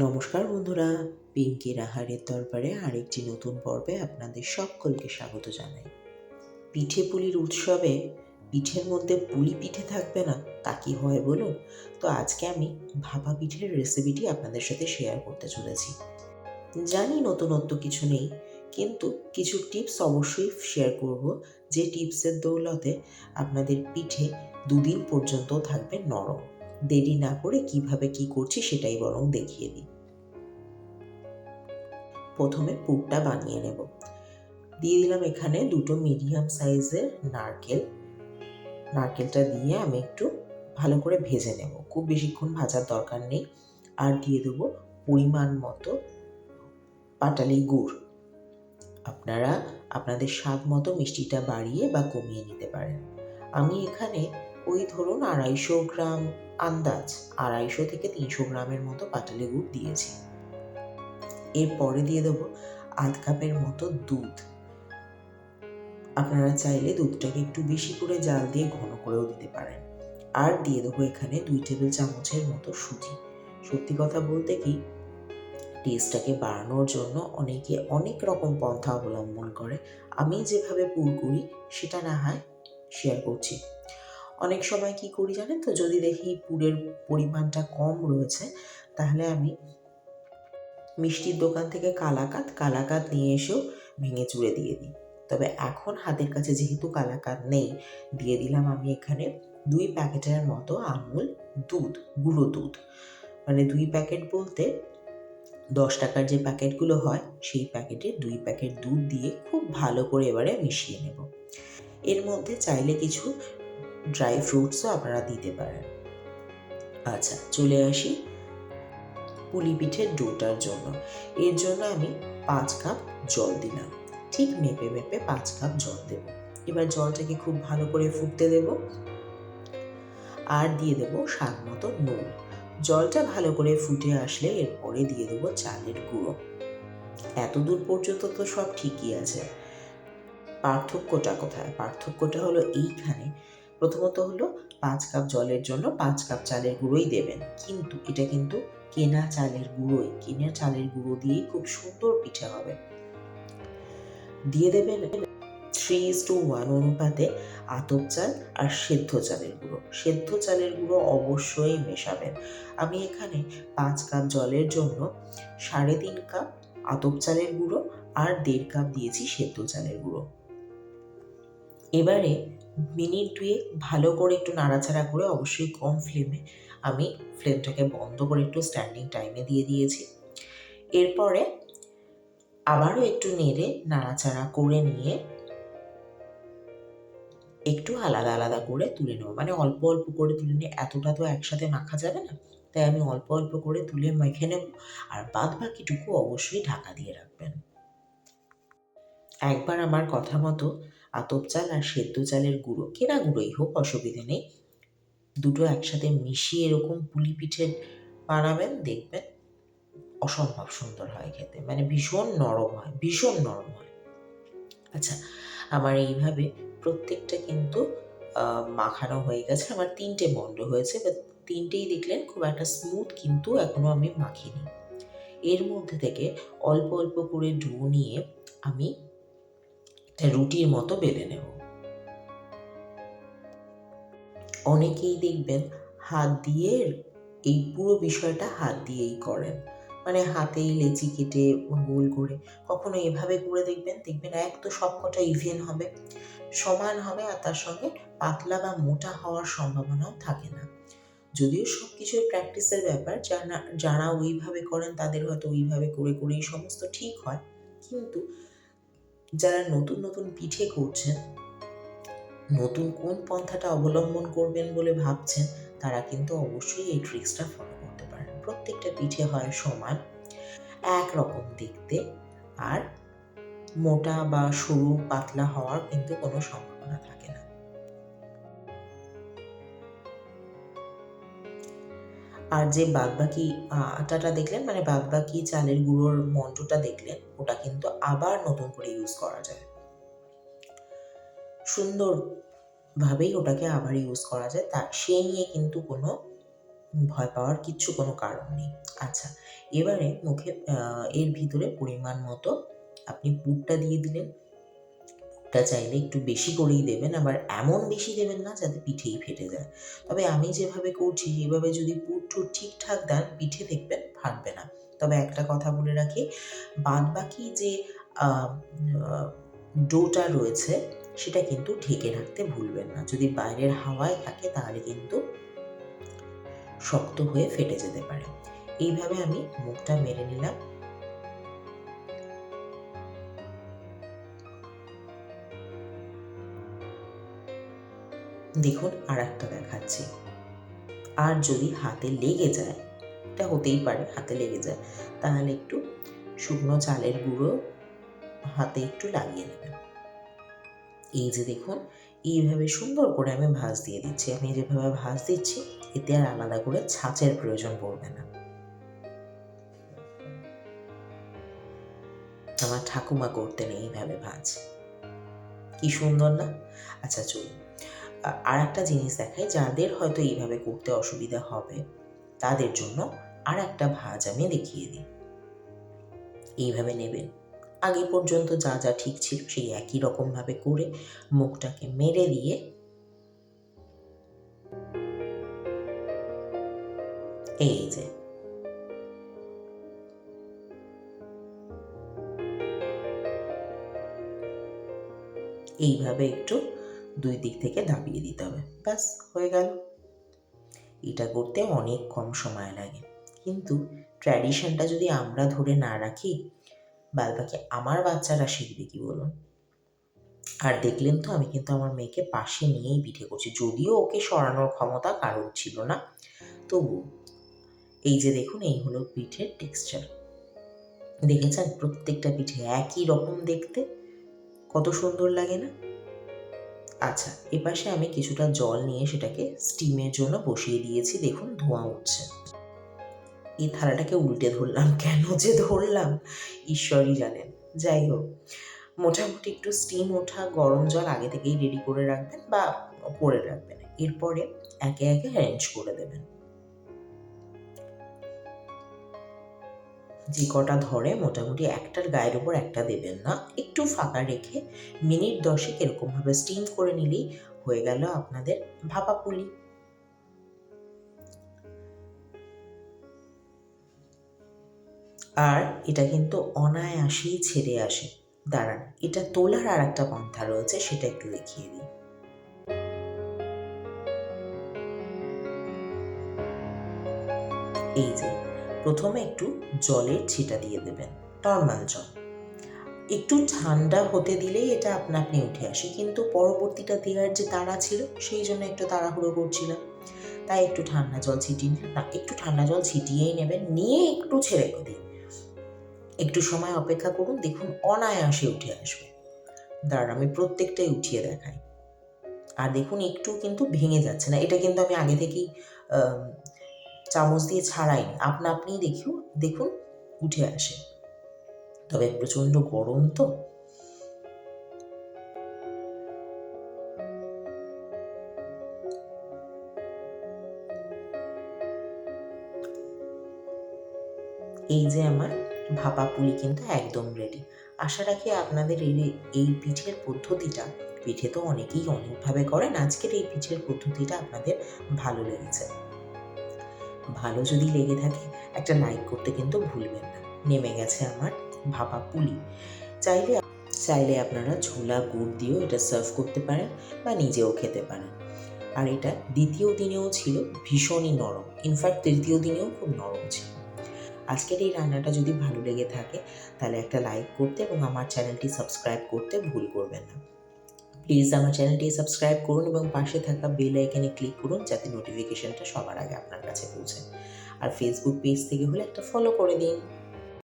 নমস্কার বন্ধুরা, পিঙ্কি রাহারের দরবারে আরেকটি নতুন পর্বে আপনাদের সকলকে স্বাগত জানাই। পিঠে পুলির উৎসবে পিঠের মধ্যে পুলি পিঠে থাকবে না, তা কি হয় বলুন? তো আজকে আমি ভাপা পিঠের রেসিপিটি আপনাদের সাথে শেয়ার করতে চলেছি। জানি নতুনত্ব কিছু নেই, কিন্তু কিছু টিপস অবশ্যই শেয়ার করব। যে টিপসের দৌলতে আপনাদের পিঠে দুদিন পর্যন্ত থাকবে নরম। দেরি না করে কীভাবে কি করছি সেটাই বরং দেখিয়ে দিই। প্রথমে পুরটা বানিয়ে নেব। দিয়ে দিলাম এখানে দুটো মিডিয়াম সাইজের নারকেল। নারকেলটা দিয়ে আমি একটু ভালো করে ভেজে নেব। খুব বেশিক্ষণ ভাজার দরকার নেই। আর দিয়ে দেবো পরিমাণ মতো পাটালি গুড়। আপনারা, আপনাদের স্বাদ মতো মিষ্টিটা বাড়িয়ে বা কমিয়ে নিতে পারেন। আমি এখানে ওই ধরুন আড়াইশো গ্রাম আন্দাজ, আড়াইশো থেকে তিনশো গ্রামের মতো পাটালি গুড় দিয়েছি। এরপরে দিয়ে দেবো আধ কাপের মতো দুধ। আপনারা চাইলে দুধটাকে একটু বেশি করে জাল দিয়ে ঘন করেও দিতে পারেন। আর দিয়ে দেবো এখানে দুই টেবিল চামচের মতো সুজি। সত্যি কথা বলতে কি, টেস্টটাকে বাড়ানোর জন্য অনেকে অনেক রকম পন্থা অবলম্বন করে। আমি যেভাবে পুর করি, সেটা না হয় শেয়ার করছি। অনেক সময় কি করি জানেন তো? যদি দেখি পুরের পরিমাণটা কম রয়েছে, তাহলে আমি মিষ্টির দোকান থেকে কালাকাত কালাকাত নিয়ে এসেও ভেঙে চুড়ে দিয়ে দিই। তবে এখন হাতের কাছে যেহেতু কালাকাত নেই, দিয়ে দিলাম আমি এখানে দুই প্যাকেটের মতো আমুল দুধ, গুঁড়ো দুধ। মানে দুই প্যাকেট বলতে দশ টাকার যে প্যাকেটগুলো হয়, সেই প্যাকেটে দুই প্যাকেট দুধ দিয়ে খুব ভালো করে এবারে মিশিয়ে নেব। এর মধ্যে চাইলে কিছু ড্রাই ফ্রুটসও আপনারা দিতে পারেন। আচ্ছা চলে আসি পুলি পিঠের ডোটার জন্য। এর জন্য আমি পাঁচ কাপ জল দিলাম। ঠিক মেপে মেপে পাঁচ কাপ জল দেব। এবার জলটাকে খুব ভালো করে ফুটতে দেব। আর দিয়ে দেবো স্বাদ মতো নুন। জলটা ভালো করে ফুটে আসলে এরপরে দিয়ে দেবো চালের গুঁড়ো। এত দূর পর্যন্ত তো সব ঠিকই আছে। পার্থক্যটা কোথায়? পার্থক্যটা হলো এইখানে প্রথমত হলো পাঁচ কাপ জলের জন্য পাঁচ কাপ চালের গুঁড়োই দেবেন। কিন্তু এটা কিন্তু কেনা চালের গুঁড়োই। কেনা চালের গুঁড়ো দিয়েই খুব সুন্দর পিঠে হবে। দিয়ে দেবেন থ্রি ইস টু ওয়ান অনুপাতে আতপ চাল আর সেদ্ধ চালের গুঁড়ো। সেদ্ধ চালের গুঁড়ো অবশ্যই মেশাবেন। আমি এখানে পাঁচ কাপ জলের জন্য সাড়ে তিন কাপ আতপ চালের গুঁড়ো আর দেড় কাপ দিয়েছি সেদ্ধ চালের গুঁড়ো। এবারে মিনিট দুয়েক ভালো করে একটু নাড়াচাড়া করে অবশ্যই কম ফ্লেমে আমি ফ্লেমটাকে বন্ধ করে একটু স্ট্যান্ডিং টাইমে দিয়ে দিয়েছি। এরপরে আবারও একটু নেড়ে নাড়াচাড়া করে নিয়ে একটু আলাদা আলাদা করে তুলে নেব। মানে অল্প অল্প করে তুলে নিয়ে, এতটা তো একসাথে মাখা যাবে না, তাই আমি অল্প অল্প করে তুলে মেখে নেব আর বাদ বাকিটুকু অবশ্যই ঢাকা দিয়ে রাখবেন। একবার আমার কথা মতো আতপ চাল আর সেদ্ধ চালের গুঁড়ো, কেনা গুঁড়োই হোক, অসুবিধে নেই। দুটো একসাথে মিশিয়ে এরকম পুলি পিঠে বানাবেন, দেখবেন অসম্ভব সুন্দর হয় খেতে। মানে ভীষণ নরম হয়, ভীষণ নরম হয়। আচ্ছা আমার এইভাবে প্রত্যেকটা কিন্তু মাখানো হয়ে গেছে। আমার তিনটে মন্ড হয়েছে বা তিনটেই দেখলেন খুব একটা স্মুথ কিন্তু এখনও আমি মাখিনি। এর মধ্যে থেকে অল্প অল্প করে ডো নিয়ে আমি রুটির মতো বেলে নেব। অনেকেই দেখবেন হাত দিয়ে এই পুরো বিষয়টা হাত দিয়েই করেন। মানে হাতেই লেচি কেটে গোল করে কখনো এভাবে করে দেখবেন দেখবেন এক তো সবকটা ইভেন হবে, সমান হবে আর তার সঙ্গে পাতলা বা মোটা হওয়ার সম্ভাবনাও থাকে না। যদিও সব কিছুই প্র্যাকটিসের ব্যাপার, যারা যারা ওইভাবে করেন তাদের হয়তো ওইভাবে করে, করেই সমস্ত ঠিক হয়। কিন্তু যারা নতুন নতুন পিঠে করছেন, নতুন কোন পন্থাটা অবলম্বন করবেন বলে ভাবছেন, তারা কিন্তু অবশ্যই এই ট্রিক্সটা ফলো করতে পারেন। প্রত্যেকটা পিঠে হয় সমান একরকম দেখতে আর মোটা বা সরু, পাতলা হওয়ার কিন্তু কোনো সম্ভাবনা থাকে না। আর যে বাদবাকি আটাটা দেখলেন মানে বাদবাকি চালের গুঁড়োর মন্টটা দেখলেন, ওটা কিন্তু আবার নতুন করে ইউজ করা যায়। সুন্দরভাবেই ওটাকে আবার ইউজ করা যায়, তা, সে নিয়ে কিন্তু কোনো ভয় পাওয়ার কিচ্ছু কোনো কারণ নেই। আচ্ছা এবারে মুখে এর ভিতরে পরিমাণ মতো আপনি পুরটা দিয়ে দিলেন পুরটা চাইলে একটু বেশি করেই দেবেন, আবার এমন বেশি দেবেন না যাতে পিঠেই ফেটে যায়। তবে আমি যেভাবে করছি, সেভাবে যদি পুর টুর ঠিকঠাক দেন, পিঠে দেখবেন ফাটবে না। তবে একটা কথা বলে রাখি বাদ বাকি যে ডোটা রয়েছে, সেটা কিন্তু ঢেকে রাখতে ভুলবেন না। যদি বাইরের হাওয়ায় থাকে, তাহলে কিন্তু শক্ত হয়ে ফেটে যেতে পারে। এইভাবে আমি মুখটা মেরে নিলাম। দেখুন আর একটা দেখাচ্ছি। আর যদি হাতে লেগে যায়, এটা হতেই পারে হাতে লেগে যায়, তাহলে একটু শুকনো চালের গুঁড়ো হাতে একটু লাগিয়ে নেবেন। এই যে দেখুন, এইভাবে সুন্দর করে আমি ভাঁজ দিয়ে দিচ্ছি। আমি যেভাবে ভাঁজ দিচ্ছি, এতে আর আলাদা করে ছাঁচের প্রয়োজন পড়বে না। আমার ঠাকুমা করতেন এইভাবে ভাঁজ। কি সুন্দর না? আচ্ছা চলুন। আর একটা জিনিস দেখাই যাদের হয়তো এইভাবে করতে অসুবিধা হবে, তাদের জন্য আর একটা ভাঁজ আমি দেখিয়ে দিই। এইভাবে নেবেন। আগে পর্যন্ত যা যা ঠিক ছিল সেই একই রকমভাবে করে মুখটাকে মেরে দিয়ে এই যে। এইভাবে একটু দুই দিক থেকে দাবিয়ে দিতে হবে। ব্যাস, হয়ে গেল। এটা করতে অনেক কম সময় লাগে। কিন্তু ট্র্যাডিশনটা যদি আমরা ধরে না রাখি বাদ বাকি আমার বাচ্চারা শিখবে কি বলুন? আর দেখলেন তো, আমি কিন্তু আমার মেয়েকে পাশে নিয়েই পিঠে করছি। যদিও ওকে সরানোর ক্ষমতা কারোর ছিল না, তবু এই যে দেখুন, এই হলো পিঠের টেক্সচার দেখেছেন? প্রত্যেকটা পিঠে একই রকম দেখতে। কত সুন্দর লাগে না? আচ্ছা এপাশে আমি কিছুটা জল নিয়ে সেটাকে স্টিমের জন্য বসিয়ে দিয়েছি। দেখুন, ধোঁয়া উঠছে। এই থালাটাকে উল্টে ধরলাম। কেন যে ধরলাম? ঈশ্বরই জানেন। যাই হোক, মোটামুটি একটু স্টিম ওঠা গরম জল আগে থেকেই রেডি করে রাখবেন বা করে রাখবেন। এরপরে একে একে অ্যারেঞ্জ করে দেবেন। যে কটা ধরে মোটামুটি একটার গায়ের উপর একটা দেবেন না। একটু ফাঁকা রেখে মিনিট দশেক এরকমভাবে স্টিম করে নিলেই হয়ে গেল আপনাদের ভাপা পুলি আর এটা কিন্তু অনায়াসেই ছেড়ে আসে। দাঁড়ান, এটা তোলার আর একটা পন্থা রয়েছে, সেটা একটু দেখিয়ে দিই। এই যে প্রথমে একটু জলের ছিটা দিয়ে দেবেন নর্মাল জল। একটু ঠান্ডা হতে দিলেই এটা আপনা আপনি উঠে আসে, কিন্তু পরবর্তীটা দেওয়ার যে তাড়া ছিল, সেই জন্য একটু তাড়াহুড়ো করছিলাম। তাই একটু ঠান্ডা জল ছিটিয়ে না, একটু ঠান্ডা জল ছিটিয়েই নেবেন, নিয়ে একটু ছেড়ে দিন। একটু সময় অপেক্ষা করুন, দেখুন অনায়াসে উঠে আসবে। দাঁড়ান, আমি প্রত্যেকটাই উঠিয়ে দেখাই। আর দেখুন, একটু কিন্তু ভেঙে যাচ্ছে না। এটা কিন্তু আমি আগে থেকেই চামচ দিয়ে ছাড়াইনি আপনা আপনি দেখিও দেখুন, উঠে আসে। তবে প্রচণ্ড গরম তো। এই যে আমার ভাপা পুলি কিন্তু একদম রেডি আশা রাখি আপনাদের এই এই পিঠের পদ্ধতিটা, পিঠে তো অনেকেই অনেকভাবে করেন, আজকের এই পিঠের পদ্ধতিটা আপনাদের ভালো লেগেছে। ভালো যদি লেগে থাকে, একটা লাইক করতে কিন্তু ভুলবেন না। নেমে গেছে আমার ভাপা পুলি। চাইলে চাইলে আপনারা ছোলা, গুড় দিয়েও এটা সার্ভ করতে পারেন বা নিজেও খেতে পারেন। আর এটা দ্বিতীয় দিনেও ছিল, ভীষণই নরম। ইনফ্যাক্ট তৃতীয় দিনেও খুব নরম ছিল। আজকের এই রান্নাটা যদি ভালো লেগে থাকে, তাহলে একটা লাইক করতে এবং আমার চ্যানেলটি সাবস্ক্রাইব করতে ভুল করবেন না। প্লিজ আমার চ্যানেলটি সাবস্ক্রাইব করুন এবং পাশে থাকা বেল আইকনে ক্লিক করুন যাতে নোটিফিকেশনটা সবার আগে আপনার কাছে পৌঁছে। আর ফেসবুক পেজ থেকে হলে একটা ফলো করে দিন।